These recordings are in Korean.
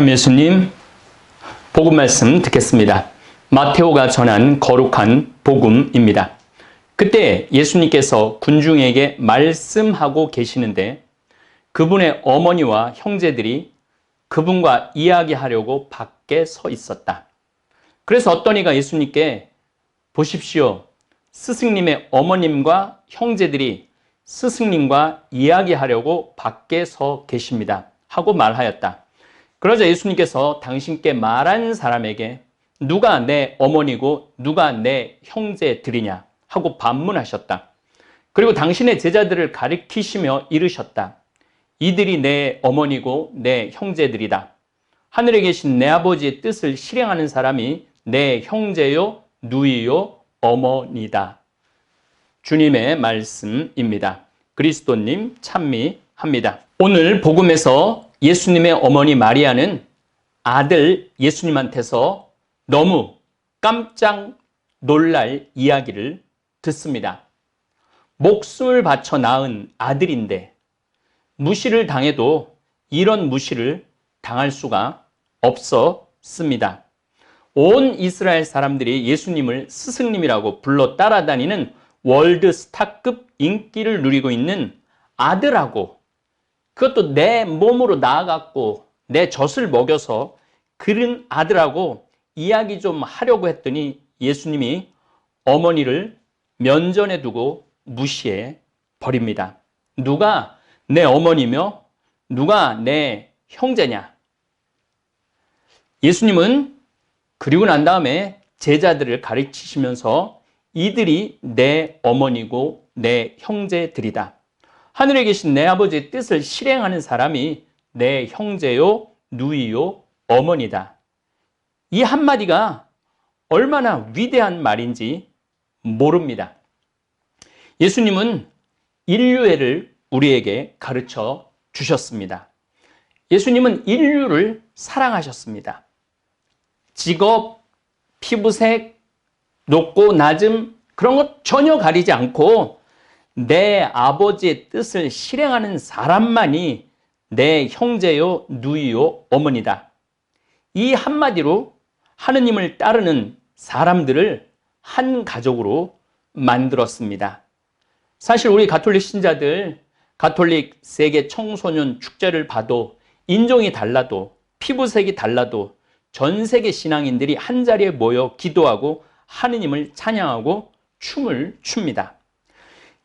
참 예수님, 복음 말씀 듣겠습니다. 마테오가 전한 거룩한 복음입니다. 그때 예수님께서 군중에게 말씀하고 계시는데 그분의 어머니와 형제들이 그분과 이야기하려고 밖에 서 있었다. 그래서 어떤 이가 예수님께 보십시오. 스승님의 어머님과 형제들이 스승님과 이야기하려고 밖에 서 계십니다. 하고 말하였다. 그러자 예수님께서 당신께 말한 사람에게 누가 내 어머니고 누가 내 형제들이냐 하고 반문하셨다. 그리고 당신의 제자들을 가리키시며 이르셨다. 이들이 내 어머니고 내 형제들이다. 하늘에 계신 내 아버지의 뜻을 실행하는 사람이 내 형제요, 누이요, 어머니다. 주님의 말씀입니다. 그리스도님 찬미합니다. 오늘 복음에서 예수님의 어머니 마리아는 아들 예수님한테서 너무 깜짝 놀랄 이야기를 듣습니다. 목숨을 바쳐 낳은 아들인데 무시를 당해도 이런 무시를 당할 수가 없었습니다. 온 이스라엘 사람들이 예수님을 스승님이라고 불러 따라다니는 월드 스타급 인기를 누리고 있는 아들하고 그것도 내 몸으로 나아갔고 내 젖을 먹여서 그런 아들하고 이야기 좀 하려고 했더니 예수님이 어머니를 면전에 두고 무시해 버립니다. 누가 내 어머니며 누가 내 형제냐? 예수님은 그리고 난 다음에 제자들을 가르치시면서 이들이 내 어머니고 내 형제들이다. 하늘에 계신 내 아버지의 뜻을 실행하는 사람이 내 형제요, 누이요, 어머니다. 이 한마디가 얼마나 위대한 말인지 모릅니다. 예수님은 인류애를 우리에게 가르쳐 주셨습니다. 예수님은 인류를 사랑하셨습니다. 직업, 피부색, 높고 낮음, 그런 것 전혀 가리지 않고 내 아버지의 뜻을 실행하는 사람만이 내 형제요, 누이요, 어머니다. 이 한마디로 하느님을 따르는 사람들을 한 가족으로 만들었습니다. 사실 우리 가톨릭 신자들, 가톨릭 세계 청소년 축제를 봐도 인종이 달라도 피부색이 달라도 전 세계 신앙인들이 한 자리에 모여 기도하고 하느님을 찬양하고 춤을 춥니다.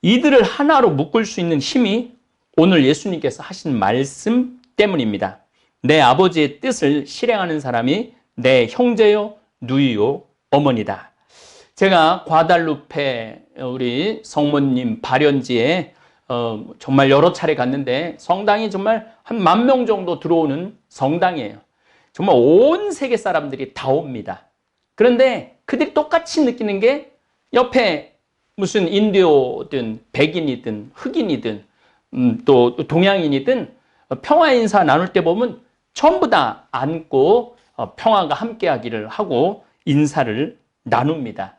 이들을 하나로 묶을 수 있는 힘이 오늘 예수님께서 하신 말씀 때문입니다. 내 아버지의 뜻을 실행하는 사람이 내 형제요, 누이요, 어머니다. 제가 과달루페 우리 성모님 발연지에 어, 정말 여러 차례 갔는데 성당이 정말 한 만 명 정도 들어오는 성당이에요. 정말 온 세계 사람들이 다 옵니다. 그런데 그들이 똑같이 느끼는 게 옆에 무슨 인디오든 백인이든 흑인이든 음, 또 동양인이든 평화 인사 나눌 때 보면 전부 다 안고 어, 평화가 함께하기를 하고 인사를 나눕니다.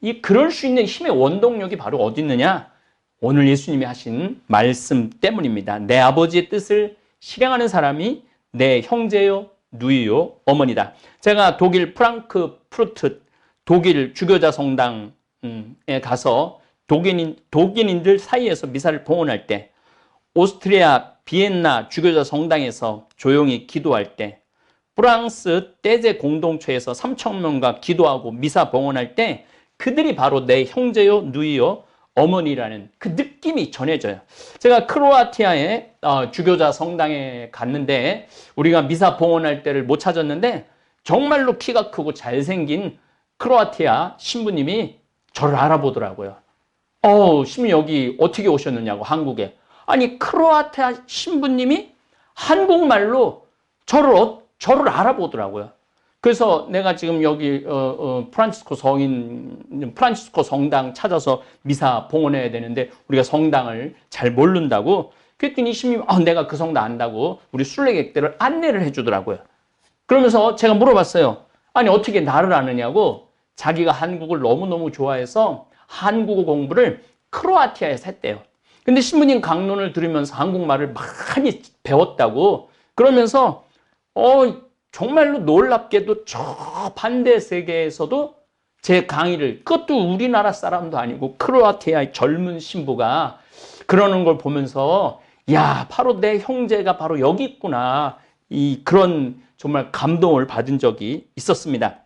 이 그럴 수 있는 힘의 원동력이 바로 어디 있느냐? 오늘 예수님이 하신 말씀 때문입니다. 내 아버지의 뜻을 실행하는 사람이 내 형제요, 누이요, 어머니다. 제가 독일 프랑크 프루트 독일 주교자 성당 에 가서 독일인, 독일인들 사이에서 미사를 봉헌할 때, 오스트리아 비엔나 주교자 성당에서 조용히 기도할 때, 프랑스 떼제 공동체에서 3천 명과 기도하고 미사 봉헌할 때 그들이 바로 내 형제요, 누이요, 어머니라는 그 느낌이 전해져요. 제가 크로아티아의 어, 주교자 성당에 갔는데 우리가 미사 봉헌할 때를 못 찾았는데 정말로 키가 크고 잘생긴 크로아티아 신부님이 저를 알아보더라고요. 어, 신부 여기 어떻게 오셨느냐고 한국에. 아니 크로아티아 신부님이 한국말로 저를 어, 저를 알아보더라고요. 그래서 내가 지금 여기 어, 어, 프란치스코 성인 프란치스코 성당 찾아서 미사 봉헌해야 되는데 우리가 성당을 잘 모른다고 그랬더니 신부님 아, 내가 그 성당 안다고 우리 순례객들을 안내를 해주더라고요. 그러면서 제가 물어봤어요. 아니 어떻게 나를 아느냐고 자기가 한국을 너무너무 좋아해서 한국어 공부를 크로아티아에서 했대요. 근데 신부님 강론을 들으면서 한국말을 많이 배웠다고 그러면서 어 정말로 놀랍게도 저 반대 세계에서도 제 강의를 그것도 우리나라 사람도 아니고 크로아티아의 젊은 신부가 그러는 걸 보면서 야 바로 내 형제가 바로 여기 있구나 이 그런 정말 감동을 받은 적이 있었습니다.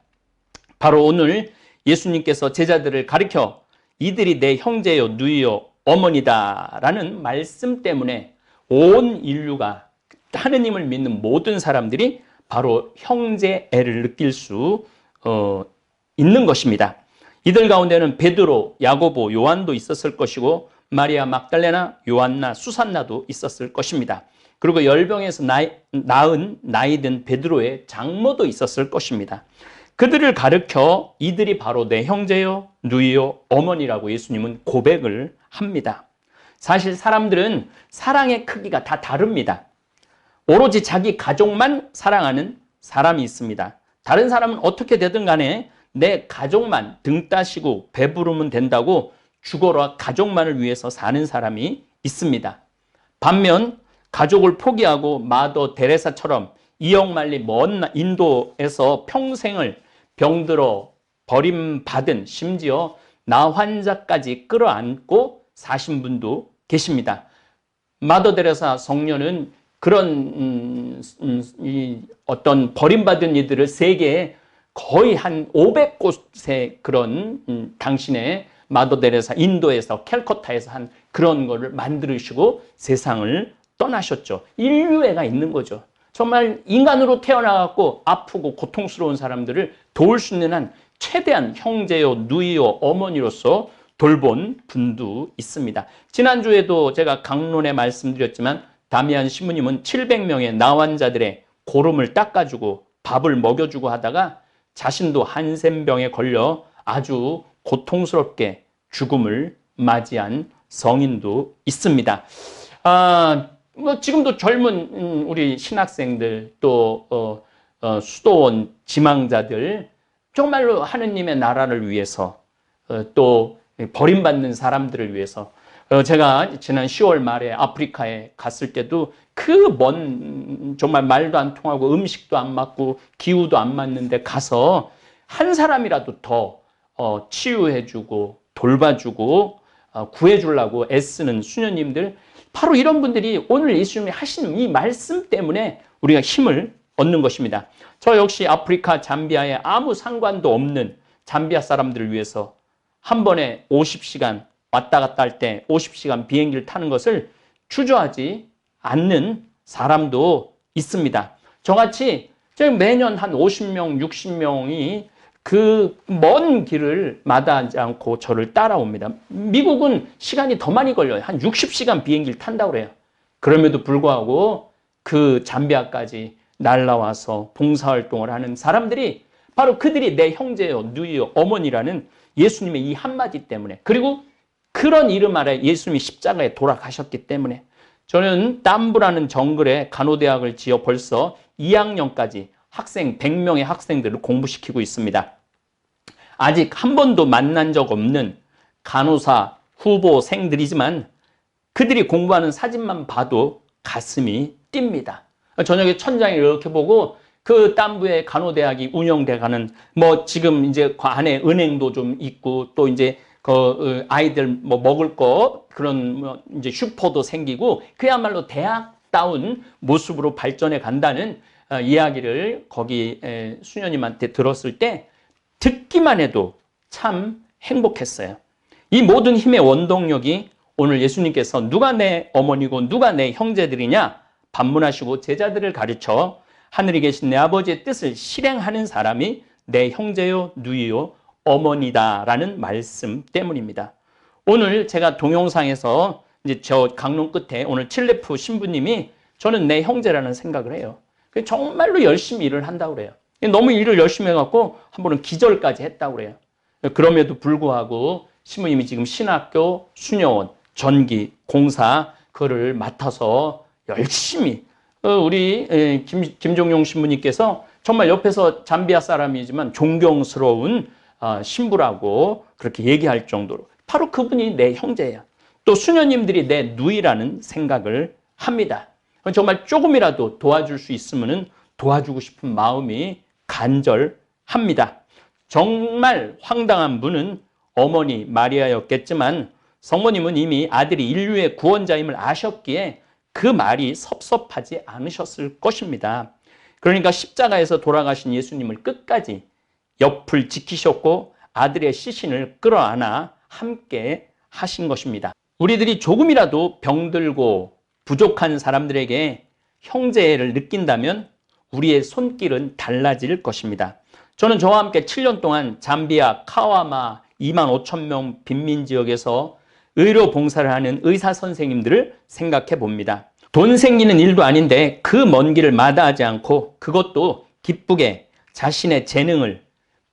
바로 오늘 예수님께서 제자들을 가리켜 이들이 내 형제요 누이요 어머니다 라는 말씀 때문에 온 인류가 하느님을 믿는 모든 사람들이 바로 형제애를 느낄 수 어, 있는 것입니다. 이들 가운데는 베드로, 야고보, 요한도 있었을 것이고 마리아 막달레나, 요한나, 수산나도 있었을 것입니다. 그리고 열병에서 나이, 낳은 나이든 베드로의 장모도 있었을 것입니다. 그들을 가르켜 이들이 바로 내 형제요, 누이요, 어머니라고 예수님은 고백을 합니다. 사실 사람들은 사랑의 크기가 다 다릅니다. 오로지 자기 가족만 사랑하는 사람이 있습니다. 다른 사람은 어떻게 되든 간에 내 가족만 등 따시고 배부르면 된다고 죽어라 가족만을 위해서 사는 사람이 있습니다. 반면 가족을 포기하고 마더 데레사처럼 이역만리 먼 인도에서 평생을 병들어 버림받은 심지어 나 환자까지 끌어안고 사신 분도 계십니다. 마더 데레사 성녀는 그런 음, 음, 이 어떤 버림받은 이들을 세계에 거의 한 500곳의 그런 음, 당신의 마더 데레사 인도에서 캘커타에서 한 그런 거를 만들으시고 세상을 떠나셨죠. 인류애가 있는 거죠. 정말 인간으로 태어나갖고 아프고 고통스러운 사람들을 도울 수 있는 한 최대한 형제요, 누이요, 어머니로서 돌본 분도 있습니다. 지난주에도 제가 강론에 말씀드렸지만 다미안 신부님은 700명의 나환자들의 고름을 닦아주고 밥을 먹여주고 하다가 자신도 한센병에 걸려 아주 고통스럽게 죽음을 맞이한 성인도 있습니다. 아, 뭐 지금도 젊은 음, 우리 신학생들 또 어, 어, 수도원 지망자들 정말로 하느님의 나라를 위해서 어, 또 버림받는 사람들을 위해서. 어, 제가 지난 10월 말에 아프리카에 갔을 때도 그 먼 정말 말도 안 통하고 음식도 안 맞고 기후도 안 맞는데 가서 한 사람이라도 더 어, 치유해주고 돌봐주고 어, 구해주려고 애쓰는 수녀님들 바로 이런 분들이 오늘 예수님이 하신 이 말씀 때문에 우리가 힘을 얻는 것입니다. 저 역시 아프리카 잠비아에 아무 상관도 없는 잠비아 사람들을 위해서 한 번에 50시간 왔다 갔다 할 때 50시간 비행기를 타는 것을 주저하지 않는 사람도 있습니다. 저같이 매년 한 50명, 60명이 그 먼 길을 마다하지 않고 저를 따라옵니다. 미국은 시간이 더 많이 걸려요. 한 60시간 비행기를 탄다고 그래요. 그럼에도 불구하고 그 잠비아까지 날라와서 봉사활동을 하는 사람들이 바로 그들이 내 형제요, 누이요, 어머니라는 예수님의 이 한마디 때문에 그리고 그런 이름 아래 예수님이 십자가에 돌아가셨기 때문에 저는 땀부라는 정글에 간호대학을 지어 벌써 2학년까지 학생 100명의 학생들을 공부시키고 있습니다. 아직 한 번도 만난 적 없는 간호사 후보생들이지만 그들이 공부하는 사진만 봐도 가슴이 뜁니다. 저녁에 천장에 이렇게 보고 그 땀부의 간호대학이 운영돼가는 뭐 지금 이제 그 안에 은행도 좀 있고 또 이제 그 어, 아이들 뭐 먹을 거 그런 뭐 이제 슈퍼도 생기고 그야말로 대학다운 모습으로 발전해 간다는 어, 이야기를 거기 수녀님한테 들었을 때 듣기만 해도 참 행복했어요. 이 모든 힘의 원동력이 오늘 예수님께서 누가 내 어머니고 누가 내 형제들이냐 반문하시고 제자들을 가르쳐 하늘에 계신 내 아버지의 뜻을 실행하는 사람이 내 형제요 누이요 어머니다라는 말씀 때문입니다. 오늘 제가 동영상에서 이제 저 강론 끝에 오늘 칠레프 신부님이 저는 내 형제라는 생각을 해요. 정말로 열심히 일을 한다고 그래요. 너무 일을 열심히 해갖고 한 번은 기절까지 했다고 그래요. 그럼에도 불구하고 신부님이 지금 신학교, 수녀원, 전기, 공사 그거를 맡아서 열심히 어, 우리 김, 김종용 신부님께서 정말 옆에서 잠비아 사람이지만 존경스러운 어, 신부라고 그렇게 얘기할 정도로 바로 그분이 내 형제야. 또 수녀님들이 내 누이라는 생각을 합니다. 정말 조금이라도 도와줄 수 있으면 도와주고 싶은 마음이 간절합니다. 정말 황당한 분은 어머니 마리아였겠지만 성모님은 이미 아들이 인류의 구원자임을 아셨기에 그 말이 섭섭하지 않으셨을 것입니다. 그러니까 십자가에서 돌아가신 예수님을 끝까지 옆을 지키셨고 아들의 시신을 끌어안아 함께 하신 것입니다. 우리들이 조금이라도 병들고 부족한 사람들에게 형제를 느낀다면 우리의 손길은 달라질 것입니다. 저는 저와 함께 7년 동안 잠비아 카와마 2만 5천 명 빈민 지역에서 의료 봉사를 하는 의사 선생님들을 생각해 봅니다. 돈 생기는 일도 아닌데 그 먼 길을 마다하지 않고 그것도 기쁘게 자신의 재능을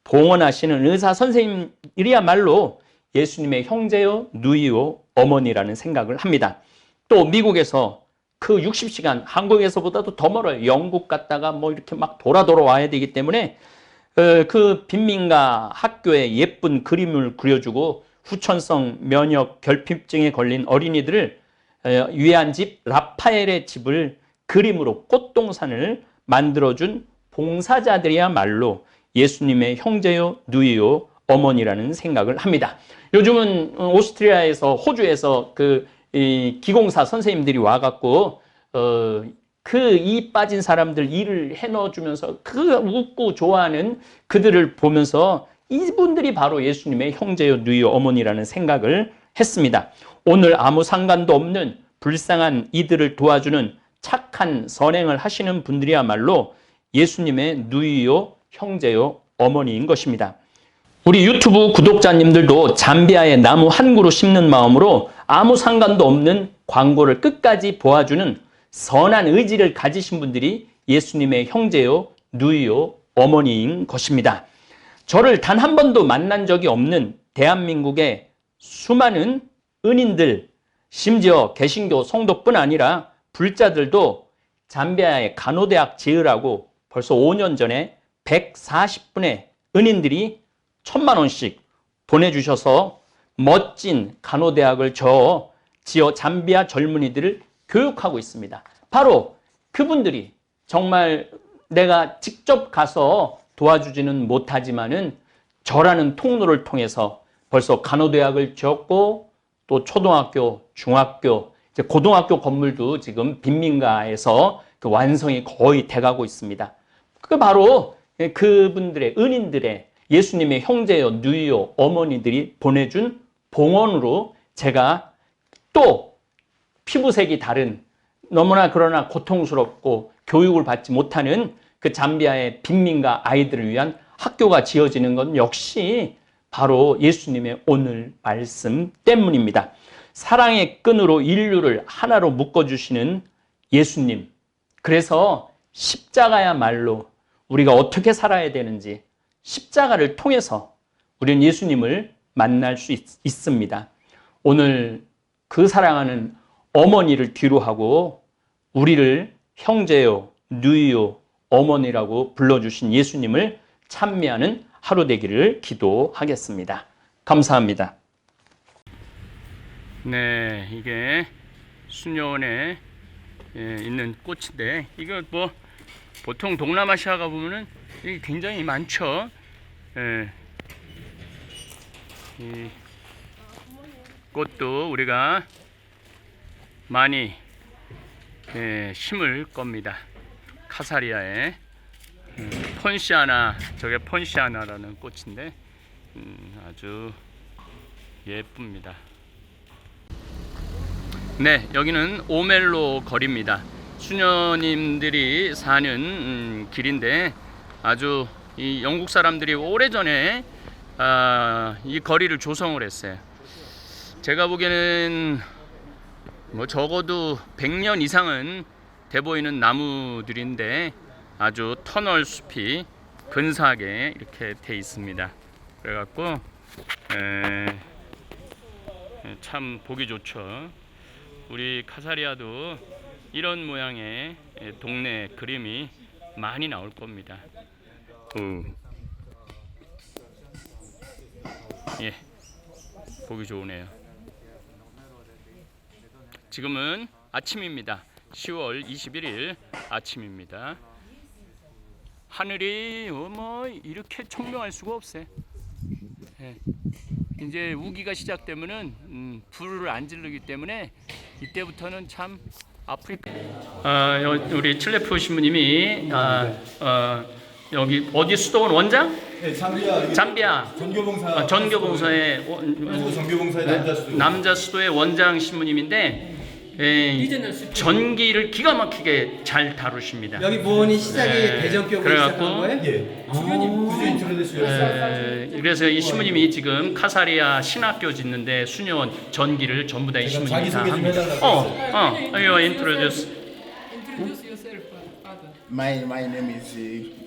봉헌하시는 의사 선생님이야말로 예수님의 형제요, 누이요, 어머니라는 생각을 합니다. 또 미국에서 그 60시간 한국에서보다도 더 멀어요. 영국 갔다가 뭐 이렇게 막 돌아 돌아 와야 되기 때문에 어, 그 빈민가 학교에 예쁜 그림을 그려주고 후천성 면역 결핍증에 걸린 어린이들을 어, 위한 집 라파엘의 집을 그림으로 꽃동산을 만들어준 봉사자들이야말로 예수님의 형제요, 누이요, 어머니라는 생각을 합니다. 요즘은 오스트리아에서 호주에서 그 기공사 선생님들이 와갖고 어, 그 이 빠진 사람들 일을 해넣어주면서 그 웃고 좋아하는 그들을 보면서 이분들이 바로 예수님의 형제요, 누이요, 어머니라는 생각을 했습니다. 오늘 아무 상관도 없는 불쌍한 이들을 도와주는 착한 선행을 하시는 분들이야말로 예수님의 누이요, 형제요, 어머니인 것입니다. 우리 유튜브 구독자님들도 잠비아의 나무 한 그루 심는 마음으로 아무 상관도 없는 광고를 끝까지 보아주는 선한 의지를 가지신 분들이 예수님의 형제요, 누이요, 어머니인 것입니다. 저를 단 한 번도 만난 적이 없는 대한민국의 수많은 은인들, 심지어 개신교 성도뿐 아니라 불자들도 잠비아의 간호대학 지으라고 벌써 5년 전에 140분의 은인들이 천만 원씩 보내주셔서 멋진 간호대학을 저 지어 잠비아 젊은이들을 교육하고 있습니다. 바로 그분들이 정말 내가 직접 가서 도와주지는 못하지만은 저라는 통로를 통해서 벌써 간호대학을 지었고 또 초등학교, 중학교, 이제 고등학교 건물도 지금 빈민가에서 그 완성이 거의 돼가고 있습니다. 그 바로 그분들의 은인들의 예수님의 형제요, 누이요, 어머니들이 보내준 봉헌으로 제가 또 피부색이 다른 너무나 그러나 고통스럽고 교육을 받지 못하는 그 잠비아의 빈민가 아이들을 위한 학교가 지어지는 건 역시 바로 예수님의 오늘 말씀 때문입니다. 사랑의 끈으로 인류를 하나로 묶어주시는 예수님. 그래서 십자가야말로 우리가 어떻게 살아야 되는지 십자가를 통해서 우리는 예수님을 만날 수 있, 있습니다. 오늘 그 사랑하는 어머니를 뒤로 하고 우리를 형제요, 누이요, 어머니라고 불러주신 예수님을 찬미하는 하루 되기를 기도하겠습니다. 감사합니다. 네, 이게 수녀원에 예, 있는 꽃인데 이거 뭐 보통 동남아시아 가 보면은 이게 굉장히 많죠. 예. 이 꽃도 우리가 많이 예, 심을 겁니다. 카사리아에 음, 폰시아나 저게 폰시아나라는 꽃인데 음, 아주 예쁩니다. 네, 여기는 오멜로 거리입니다. 수녀님들이 사는 음, 길인데 아주 이 영국 사람들이 오래전에 아, 이 거리를 조성을 했어요. 제가 보기에는 뭐 적어도 100년 이상은 돼 보이는 나무들인데 아주 터널 숲이 근사하게 이렇게 돼 있습니다. 그래갖고 에, 참 보기 좋죠. 우리 카사리아도 이런 모양의 동네 그림이 많이 나올 겁니다. 오. 예, 보기 좋으네요. 지금은 아침입니다. 10월 21일 아침입니다. 하늘이 어, 뭐 이렇게 청명할 수가 없어요. 예. 이제 우기가 시작되면은 음, 불을 안 지르기 때문에 이때부터는 참 아프리카. 아, 여- 우리 칠레프 신부님이 아, 어, 여기 어디 수도원 원장? 네, 잠비아 잠비아 전교봉사 어, 전교봉사의 원- 전교봉사의 남자 수도 남자 수도의 원장 신부님인데 예, 전기를 기가 막히게 잘 다루십니다. 여기 모원이 시작이 네, 그래갖고 시작한 거예요? 예 구주인 출연되시겠어요 에, 그래서 이 신부님이 지금 카사리아 신학교 짓는데 수녀원 전기를 전부 다 이 제가 신부님이 다 자기소개 좀 합니다. 해달라고 어, 어, you introduce. Introduce yourself, Father. My my name is uh,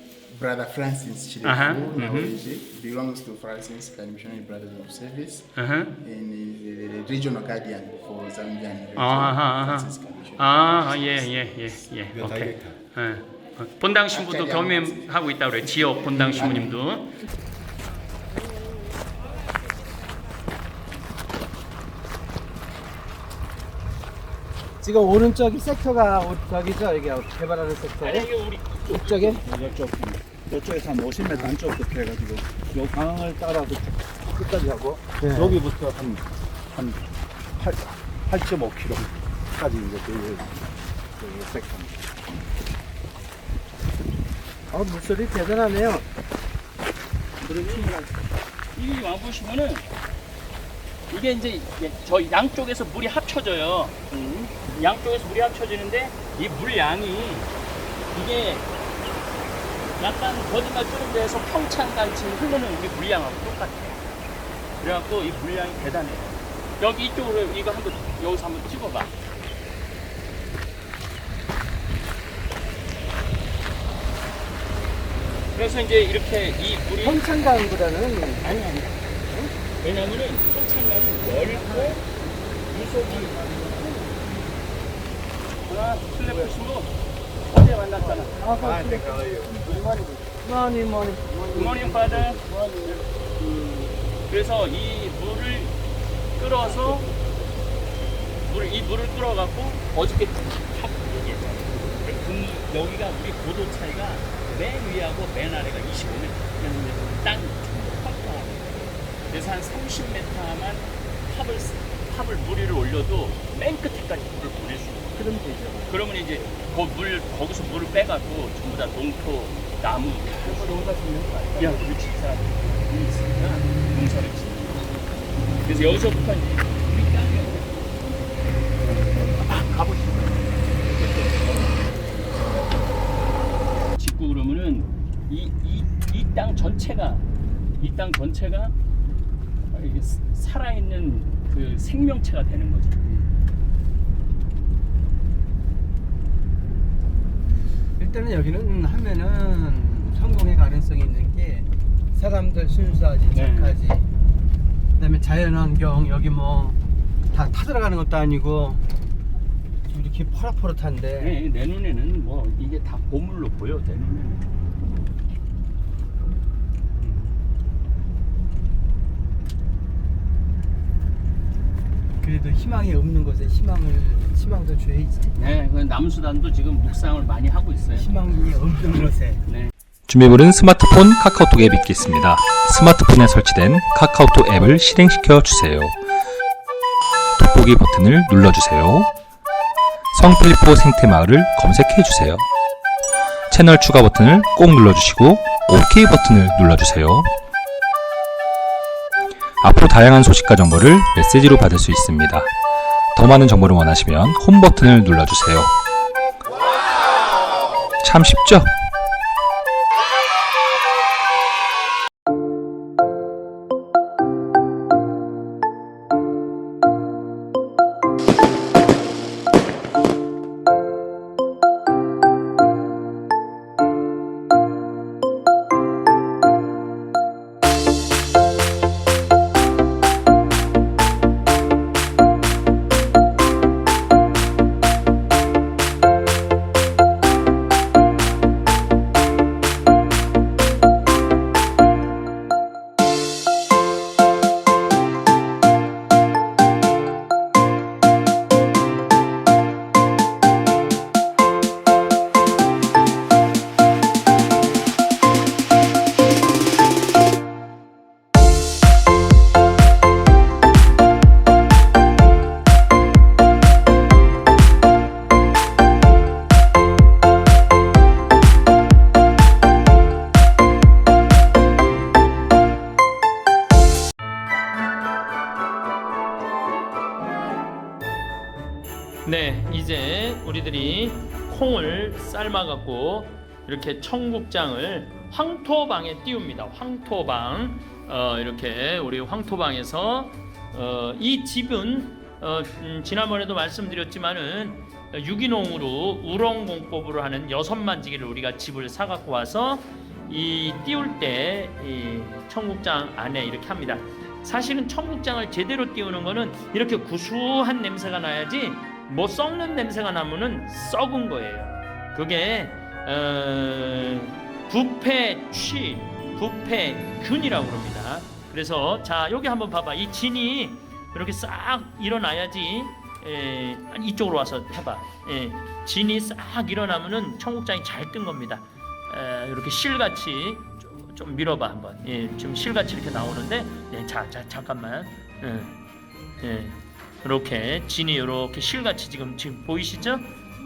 Brother Francis Chilefu. Uh-huh, My mhm. origin belongs to Francis Missionary Brothers of Service Uh-huh. and is the regional guardian for Zambian region. 아하, Francis Missionary. 아, 예, 예, 예, 예. 오케이. 예. 어, 본당 신부도 겸임하고 있다 그래. 지역 본당 신부님도. 지금 오른쪽이 섹터가 오- 저기죠 여기 개발하는 섹터에 이쪽에 이쪽 이쪽에서 한 50m 안쪽부터 해가지고 요 강을 따라서 끝까지 하고 네. 여기부터 한 한 8.5km까지 이제 그, 그 섹터입니다. 어 물소리 대단하네요 이게 와 보시면은 이게 이제 저 양쪽에서 물이 합쳐져요. 양쪽에서 물이 합쳐지는데 이물 양이 이게 약간 거짓말 뚫은 데에서 평창같이 흐르는 우리 물량하고 똑같아요. 그래갖고 이 물량이 대단해요. 여기 이쪽으로 이거 한번 여기서 한번 찍어봐. 그래서 이제 이렇게 이 물이 평창강보다는 아니 아니. 왜냐면은 평창강이 넓고 물속이 아 슬래프시고 어제 만났잖아. 아 네. 머니 머니 굿모닝 파더. 그래서 이 물을 끌어서 물, 이 물을 끌어갖고 어저께. 그 여기가 우리 고도 차이가 맨 위하고 맨 아래가 25m. 땅. 그래서 한 30m만 탑을 탑을 무리를 올려도 맨 끝에까지 물을 보낼 수 있는. 그럼 되죠 그러면 이제 그 물 거기서 물을 빼가지고 전부 다 농토, 나무, 농사 짓는 거 아니야? 야, 사람 물 있으니까 농사를 짓는 거. 그래서 여기서부터 이제 우리 땅에 막 가보시죠. 짓고 그러면은 이 이 이 땅 전체가 이 땅 전체가 살아있는 그 생명체가 되는 거죠. 일단은 여기는 하면은 성공의 가능성이 있는 게 사람들 순수하지 네. 착하지 그다음에 자연환경 여기 뭐 다 타들어가는 것도 아니고 이렇게 포릇포릇한데 네, 내 눈에는 뭐 이게 다 보물로 보여 내 눈에는. 그래도 희망이 없는 곳에 희망을 희망도 줘야지 네, 그 남수단도 지금 묵상을 많이 하고 있어요. 희망이 없는 곳에 네. 준비물은 스마트폰 카카오톡 앱이 있겠습니다. 스마트폰에 설치된 카카오톡 앱을 실행시켜 주세요. 돋보기 버튼을 눌러주세요. 성필리포 생태마을을 검색해 주세요. 채널 추가 버튼을 꼭 눌러주시고 OK 버튼을 눌러주세요. 앞으로 다양한 소식과 정보를 메시지로 받을 수 있습니다. 더 많은 정보를 원하시면 홈 버튼을 눌러주세요. 참 쉽죠? 이렇게 청국장을 황토방에 띄웁니다. 황토방 어, 이렇게 우리 황토방에서 어, 이 집은 어, 음, 지난번에도 말씀드렸지만은 유기농으로 우렁 공법으로 하는 여섯 만지기를 우리가 집을 사갖고 와서 이 띄울 때 이 청국장 안에 이렇게 합니다. 사실은 청국장을 제대로 띄우는 거는 이렇게 구수한 냄새가 나야지 뭐 썩는 냄새가 나면은 썩은 거예요. 그게 어, 부패취, 부패균이라고 그럽니다. 그래서 자 여기 한번 봐봐. 이 진이 이렇게 싹 일어나야지. 에, 이쪽으로 와서 해봐. 예, 진이 싹 일어나면은 청국장이 잘 뜬 겁니다. 에, 이렇게 실같이 좀, 좀 밀어봐 한번. 예, 지금 실같이 이렇게 나오는데, 예, 자, 자, 잠깐만. 예, 예, 이렇게 진이 이렇게 실같이 지금 지금 보이시죠?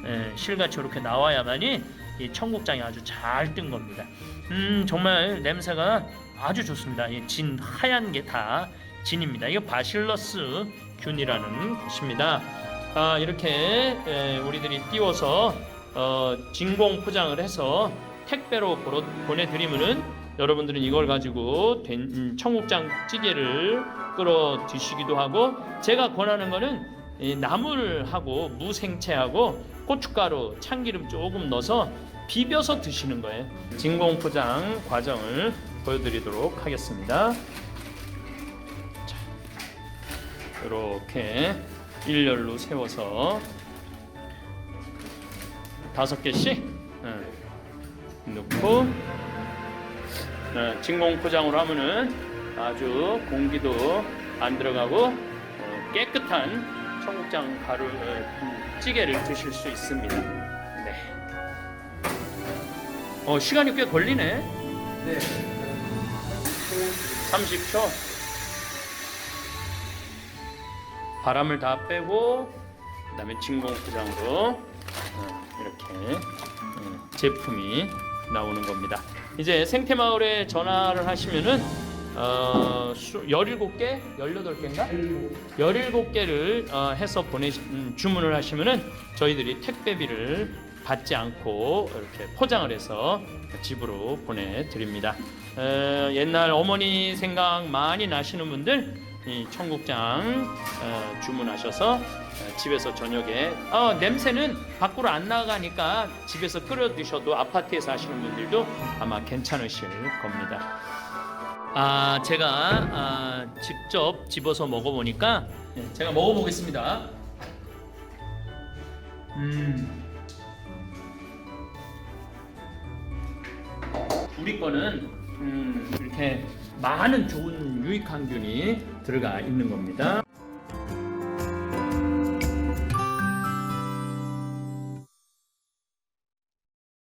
예, 실같이 이렇게 나와야만이 이 청국장이 아주 잘 뜬 겁니다. 음, 정말 냄새가 아주 좋습니다. 이진 하얀 게 다 진입니다. 이거 바실러스 균이라는 것입니다. 아, 이렇게 에, 우리들이 띄워서 어, 진공 포장을 해서 택배로 보러, 보내드리면은 여러분들은 이걸 가지고 된, 음, 청국장 찌개를 끓여 드시기도 하고 제가 권하는 거는 이 나물하고 무생채하고 고춧가루, 참기름 조금 넣어서 비벼서 드시는 거예요. 진공 포장 과정을 보여드리도록 하겠습니다. 이렇게 일렬로 세워서 다섯 개씩 예, 넣고 예, 진공 포장으로 하면은 아주 공기도 안 들어가고 어, 깨끗한 청국장 가루 어, 찌개를 드실 수 있습니다. 네. 어 시간이 꽤 걸리네. 네. 30초. 바람을 다 빼고 그다음에 진공 포장으로 어, 이렇게 어, 제품이 나오는 겁니다. 이제 생태마을에 전화를 하시면은 어, 수, 17개, 18개인가? 17개를 어, 해서 보내 음, 주문을 하시면은 저희들이 택배비를 받지 않고 이렇게 포장을 해서 집으로 보내 드립니다. 어, 옛날 어머니 생각 많이 나시는 분들 이 청국장 어, 주문하셔서 어, 집에서 저녁에 어, 냄새는 밖으로 안 나가니까 집에서 끓여 드셔도 아파트에서 하시는 분들도 아마 괜찮으실 겁니다. 아 제가 아, 직접 집어서 먹어보니까 예, 제가 먹어보겠습니다. 음. 우리 거는 음, 이렇게 많은 좋은 유익한 균이 들어가 있는 겁니다.